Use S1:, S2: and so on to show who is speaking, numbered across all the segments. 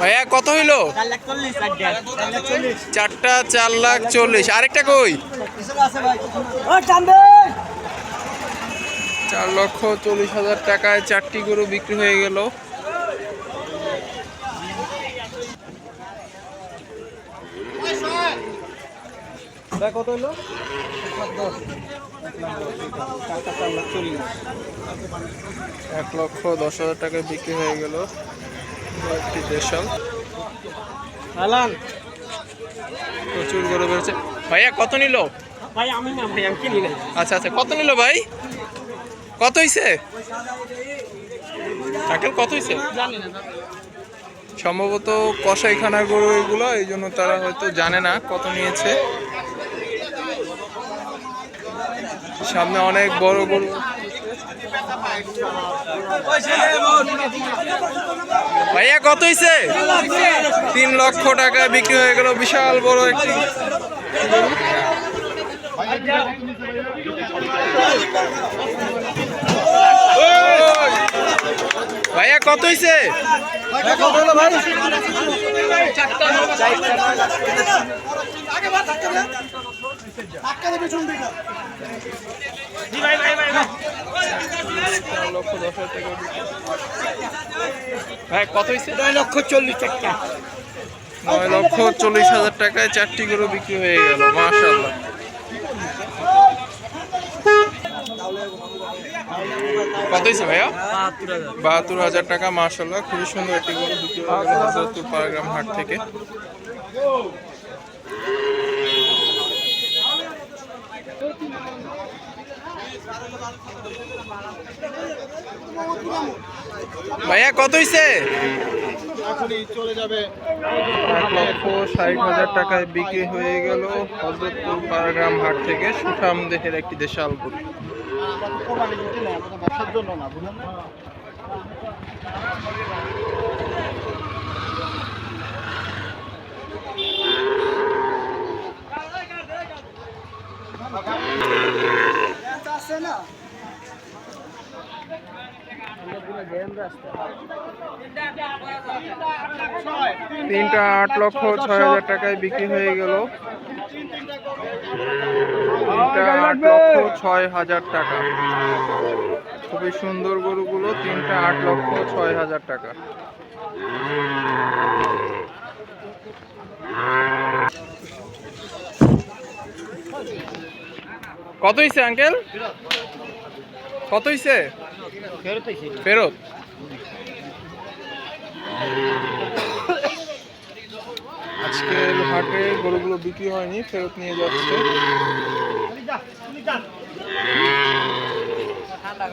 S1: ভাইয়া, কত হইল? চারটা চার লাখ চল্লিশ। আরেকটা কই? চার লক্ষ চল্লিশ হাজার টাকায় চারটি গরু বিক্রি হয়ে গেল।
S2: কত হলো
S1: এক লক্ষ দশ হাজার টাকায় বিক্রি হয়ে গেল। একটি দেশাল।
S2: হালান
S1: প্রচুর গরু বেরোচ্ছে ভাইয়া কত নিল?
S2: ভাই আমি না ভাই আমি কিনি নাই।
S1: আচ্ছা আচ্ছা কত নিল ভাই? কত হইছে? আঙ্কেল কত হইছে? সম্ভবত কসাইখানার গরু এগুলো এই জন্য তারা হয়তো জানে না কত নিয়েছে। সামনে অনেক বড় গরু। ভাইয়া, কত হইছে? তিন লক্ষ টাকায় বিক্রি হয়ে গেল, বিশাল বড় একটি ভাইয়া, কত হইছে?
S2: ভাই ভাই ভাই
S1: লক্ষ দশ হাজার টাকা ভাই কত হইছে
S2: নয় লক্ষ চল্লিশ টাকা।
S1: নয় লক্ষ চল্লিশ হাজার টাকায় চারটি গরু বিক্রি হয়ে গেল মাশাল্লাহ কত হয়েছে ভাইয়া? বাহাত্তর হাজার। টাকা মাশাল্লাহ খুবই সুন্দর একটি গরু বিক্রি হয়ে গেল হজরতপুর পাড়াগ্রাম হাট থেকে। ভাইয়া কত হয়েছে
S2: চলে
S1: এক লক্ষ ষাট হাজার টাকায় বিক্রি হয়ে গেল হজরতপুর পাড়াগ্রাম হাট থেকে সুঠাম দেহের একটি দেশাল গরু
S2: কোরবানি দিতে না আমরা তো ব্যবসার জন্য না বুঝলেন
S1: তিনটা আট লক্ষ ছয় হাজার টাকায় বিক্রি হয়ে গেল। তিনটা আট লক্ষ ছয় হাজার টাকা। খুবই সুন্দর গরুগুলো তিনটা আট লক্ষ ছয় হাজার টাকা। কত হয়েছে আঙ্কেল কত হয়েছে
S2: ফেরত
S1: আজকের হাটে গরুগুলো বিক্রি হয়নি ফেরত নিয়ে যাচ্ছে।
S2: ঠান্ডা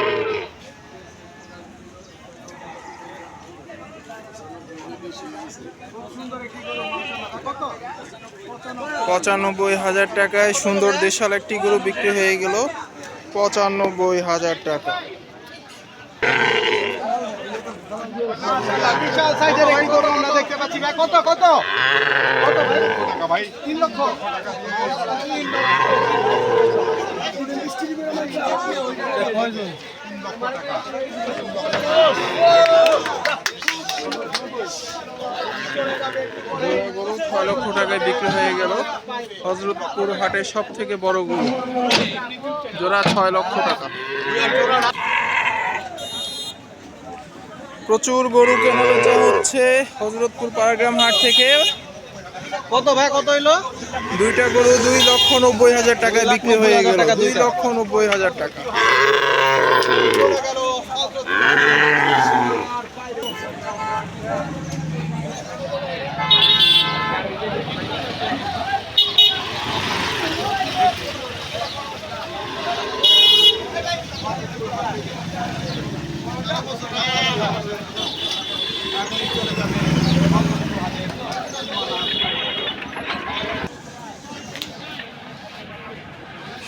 S1: পঁচানব্বই হাজার টাকায় সুন্দর দেশাল একটি গরু বিক্রি হয়ে গেল পঁচানব্বই হাজার টাকা।
S2: কত কত? কত ভাই? তিন লক্ষ।
S1: গরু ছয় লক্ষ টাকায় বিক্রি হয়ে গেল। হজরতপুর হাটের সব থেকে বড় গরু। জোড়া ছয় লক্ষ টাকা। প্রচুর গরু কেনা বেচা হচ্ছে হজরতপুর পাড়াগ্রাম হাট থেকে।
S2: কত ভাই কত হইল?
S1: দুইটা গরু দুই লক্ষ নব্বই হাজার টাকায় বিক্রি হয়ে গেল। দুই লক্ষ। নব্বই হাজার টাকা।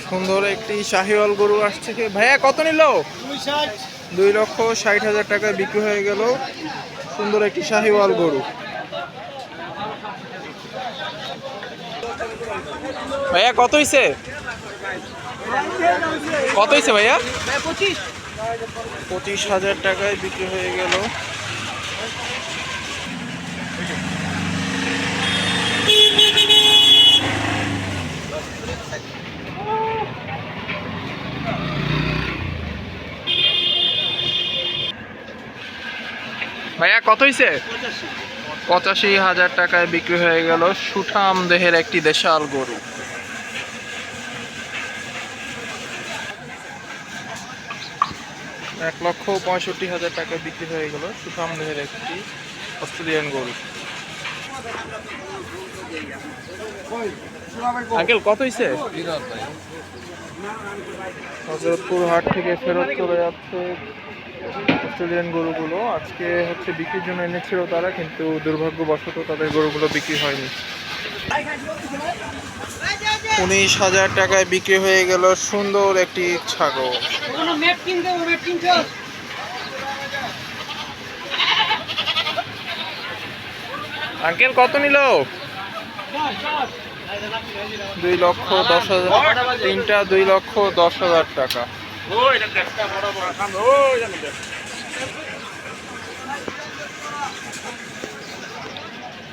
S1: সুন্দর একটি শাহিওয়াল গরু আসছে ভাইয়া, কত নিল?
S2: দুই
S1: লক্ষ ষাট হাজার টাকায় বিক্রি হয়ে গেল। সুন্দর একটি শাহিওয়াল গরু। ভাইয়া, কত হইছে? কত হইছে ভাইয়া? পঁচিশ। হাজার টাকায় বিক্রি হয়ে গেল। ভাইয়া, কত হয়েছে পঁচাশি হাজার টাকায় বিক্রি হয়ে গেল। সুঠাম দেহের একটি দেশাল গরু। এক লক্ষ পঁয়ষট্টি হাজার টাকা বিক্রি হয়ে গেল সুঠাম দেহের একটি অস্ট্রেলিয়ান গরু। আঙ্কেল, কত হয়েছে হজরতপুর হাট থেকে ফেরত চলে যাচ্ছে অস্ট্রেলিয়ান গরুগুলো। আজকে হচ্ছে বিক্রির জন্য এনেছিল তারা, কিন্তু দুর্ভাগ্যবশত তাদের গরুগুলো বিক্রি হয়নি। উনিশ হাজার টাকায় বিক্রি হয়ে গেল সুন্দর একটি ছাগল। আঙ্কেল কত নিল? দুই লক্ষ দশ হাজার তিনটা দুই লক্ষ দশ হাজার টাকা।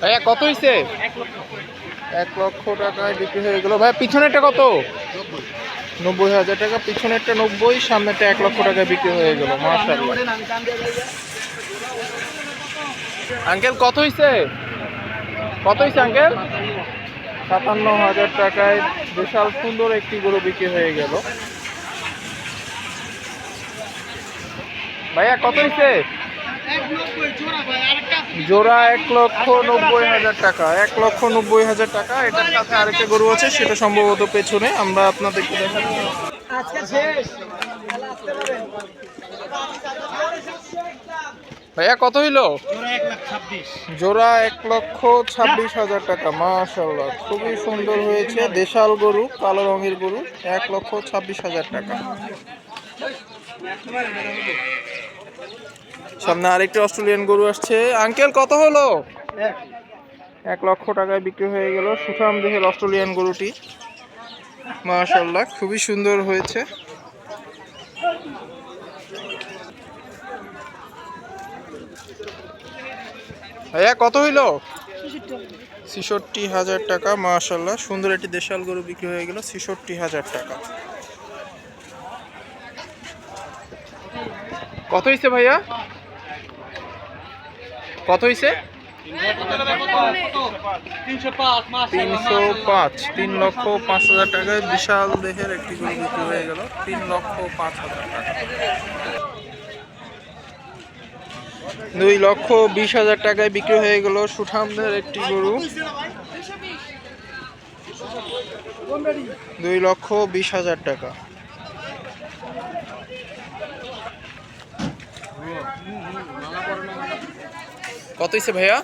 S1: ভাইয়া কত হয়েছে এক লক্ষ টাকায় বিক্রি হয়ে গেল। ভাইয়া পিছনেরটা কত? নব্বই হাজার টাকা, পিছনেরটা নব্বই, সামনেরটা এক লক্ষ টাকায় বিক্রি হয়ে গেল। মাশাআল্লাহ। আঙ্কেল, কত হয়েছে কত হয়েছে আঙ্কেল? সাতান্ন হাজার টাকায় বিশাল সুন্দর একটি গরু বিক্রি হয়ে গেল। ভাইয়া, কত হয়েছে জোড়া এক লক্ষ নব্বই হাজার টাকা এক লক্ষ নব্বই হাজার টাকা। এটার সাথে আরেকটা গরু আছে সেটা সম্ভবত পেছনে। আমরা আপনাদেরকে দেখাচ্ছি ভাইয়া কত হইল? জোড়া এক লক্ষ ছাব্বিশ হাজার টাকা মাশাল্লাহ খুবই সুন্দর হয়েছে। দেশাল গরু কালো রঙের গরু এক লক্ষ ছাব্বিশ হাজার টাকা। সামনে আরেকটি অস্ট্রেলিয়ান গরু আসছে। আঙ্কেল, কত হলো? এক লক্ষ টাকায় বিক্রি হয়ে গেল। সুঠাম দেহের অস্ট্রেলিয়ান গরুটি। মাশাল্লাহ খুবই সুন্দর হয়েছে। ভাইয়া, কত হইল? ছেষট্টি হাজার টাকা মাশাল্লাহ সুন্দর একটি দেশাল গরু বিক্রি হয়ে গেল, ছেষট্টি হাজার টাকা। কত হয়েছে ভাইয়া? কত হইছে? তিনশো পাঁচ, তিন লক্ষ পাঁচ হাজার টাকায় বিশাল দেহের একটি গরু বিক্রি হয়ে গেল। তিন লক্ষ পাঁচ হাজার টাকা। দুই লক্ষ বিশ হাজার টাকায় বিক্রি হয়ে গেল সুঠামদের একটি গরু। দুই লক্ষ বিশ হাজার টাকা। কত হয়েছে ভাইয়া?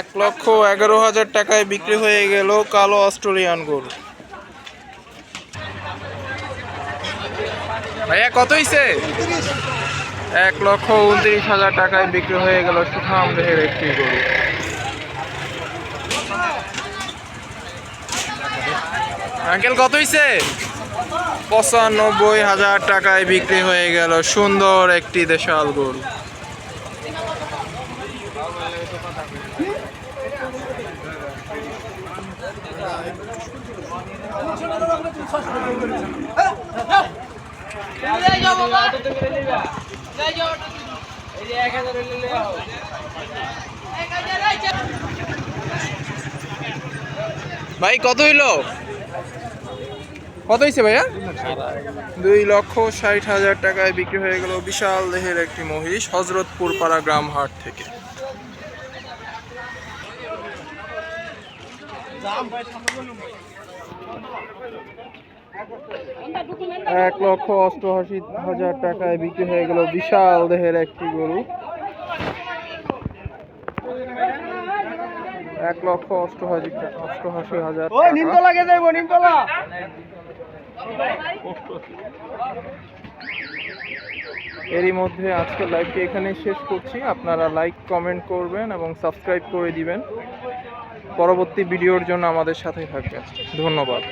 S1: এক লক্ষ এগারো হাজার টাকায় বিক্রি হয়ে গেল কালো অস্ট্রেলিয়ান গরু। ভাইয়া কত হয়েছে এক লক্ষ উনত্রিশ হাজার টাকায় বিক্রি হয়ে গেল সুঠাম দেহের একটি গরু। আঙ্কেল কত হয়েছে পঁচানব্বই হাজার টাকায় বিক্রি হয়ে গেল সুন্দর একটি দেশাল গরু। ভাই, কত হইল? কত হয়েছে ভাইয়া? দুই লক্ষ ষাট হাজার টাকায় বিক্রি হয়ে গেল বিশাল দেহের একটি মহিষ হজরতপুর পাড়া গ্রাম হাট থেকে। এক লক্ষ অষ্টআশি হাজার টাকায় বিক্রি হয়ে গেল বিশাল দেহের একটি গরু। এক লক্ষ অষ্টআশি অষ্টআশি হাজার
S3: নিমতলা কে যাইবো নিমতলা।
S1: এরই মধ্যে আজকের লাইভটি এখানে শেষ করছি। আপনারা লাইক কমেন্ট করবেন এবং সাবস্ক্রাইব করে দিবেন। পরবর্তী ভিডিওর জন্য আমাদের সাথে থাকবেন। ধন্যবাদ।